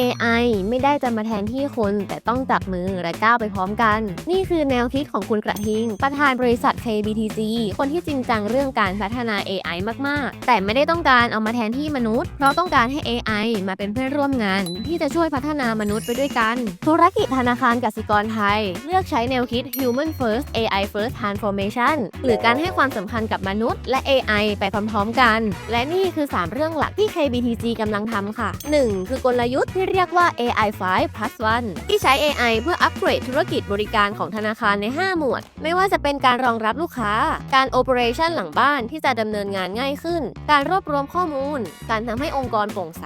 AI ไม่ได้จะมาแทนที่คนแต่ต้องจับมือและก้าวไปพร้อมกัน นี่คือแนวคิดของคุณกระทิง ประธานบริษัท KBTG คนที่จริงจังเรื่องการพัฒนา AI มาก ๆ แต่ไม่ได้ต้องการเอามาแทนที่มนุษย์เพราะต้องการให้ AI มาเป็นเพื่อนร่วมงาน ที่จะช่วยพัฒนามนุษย์ไปด้วยกัน ธุรกิจธนาคารกสิกรไทย เลือกใช้แนวคิด Human First AI First Transformation หรือการให้ความสำคัญกับมนุษย์ และ AI ไปพร้อม ๆ กัน และนี่คือ 3 เรื่องหลักที่ KBTG กำลังทำค่ะ 1. คือกลยุทธ์ที่เรียกว่า AI 5 plus 1ที่ใช้ AI เพื่ออัปเกรดธุรกิจบริการของธนาคารใน 5 หมวด ไม่ว่าจะเป็นการรองรับลูกค้า การ operation หลังบ้านที่จะดำเนินงานง่ายขึ้น การรวบรวมข้อมูล การทำให้องค์กรโปร่งใส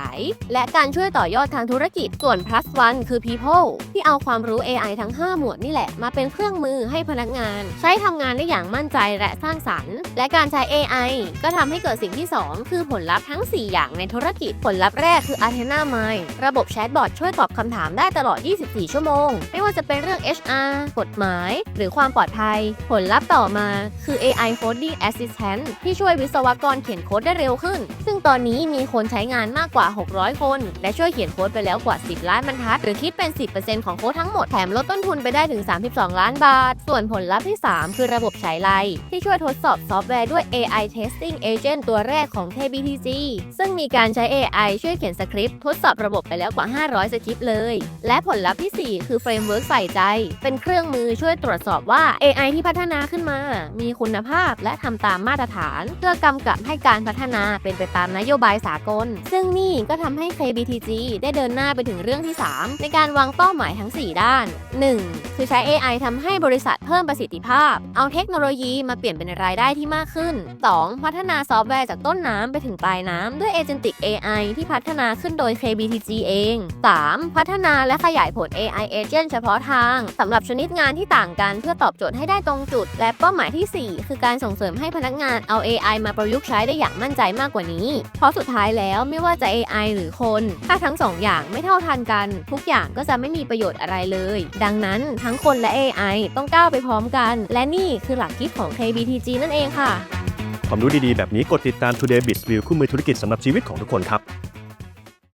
และการช่วยต่อยอดทางธุรกิจ ส่วน plus 1คือ people ที่เอาความรู้ AI ทั้ง 5 หมวดนี่แหละ มาเป็นเครื่องมือให้พนักงาน ใช้ทำงานได้อย่างมั่นใจและสร้างสรรค์ และการใช้ AI ก็ทำให้เกิดสิ่งที่ 2 คือผลลัพธ์ทั้ง 4 อย่างในธุรกิจ ผลลัพธ์แรกคือ Athena Mind ระบบแชทบอทช่วยตอบคำถามได้ตลอด 24 ชั่วโมง ไม่ว่าจะเป็นเรื่อง HR กฎหมาย หรือความปลอดภัย ผลลัพธ์ต่อมาคือ AI Coding Assistant ที่ช่วยวิศวกรเขียนโค้ดได้เร็วขึ้น ซึ่งตอนนี้มีคนใช้งานมากกว่า 600 คน และช่วยเขียนโค้ดไปแล้วกว่า 10 ล้านบรรทัด หรือคิดเป็น 10%ของโค้ดทั้งหมด แถมลดต้นทุนไปได้ถึง 32 ล้านบาท ส่วนผลลัพธ์ที่ 3 คือระบบฉายไลที่ช่วยทดสอบซอฟต์แวร์ด้วย AI Testing Agent ตัวแรกของ KBTG ซึ่งมีการใช้ AI ช่วยเขียนสคริปต์ทดสอบระบบไปแล้วกว่า 500 สคริปต์เลย และผลลัพธ์ที่ 4 คือเฟรมเวิร์กใส่ใจ เป็นเครื่องมือช่วยตรวจสอบว่า AI ที่พัฒนาขึ้นมา มีคุณภาพและทำตามมาตรฐาน เพื่อกำกับให้การพัฒนาเป็นไปตามนโยบายสากล ซึ่งนี่ก็ทำให้ KBTG ได้เดินหน้าไปถึงเรื่องที่ 3 ในการวางเป้าหมายทั้ง 4 ด้าน 1. คือใช้ AI ทำให้บริษัทเพิ่มประสิทธิภาพ เอาเทคโนโลยีมาเปลี่ยนเป็นรายได้ที่มากขึ้น 2. พัฒนาซอฟต์แวร์จากต้นน้ำไปถึงปลายน้ำด้วย Agentic AI ที่พัฒนาขึ้นโดย KBTG เอง 3. พัฒนาและขยายผล AI Agent เฉพาะทาง สำหรับชนิดงานที่ต่างกันเพื่อตอบโจทย์ให้ได้ตรงจุด และเป้าหมายที่ 4 คือการส่งเสริมให้พนักงานเอา AI มาประยุกต์ใช้ได้อย่างมั่นใจมากกว่านี้ เพราะสุดท้ายแล้วไม่ว่าจะ AI หรือคน ถ้าทั้งสองอย่างไม่เท่าทันกัน ทุกอย่างก็จะไม่มีประโยชน์อะไรเลย ดังนั้นทั้งคนและ AI ต้องก้าวไปพร้อมกัน และนี่คือหลักคิดของ KBTG นั่นเองค่ะ ความรู้ดีๆ แบบนี้กดติดตาม Today Biz View คู่มือธุรกิจสำหรับชีวิตของทุกคนครับ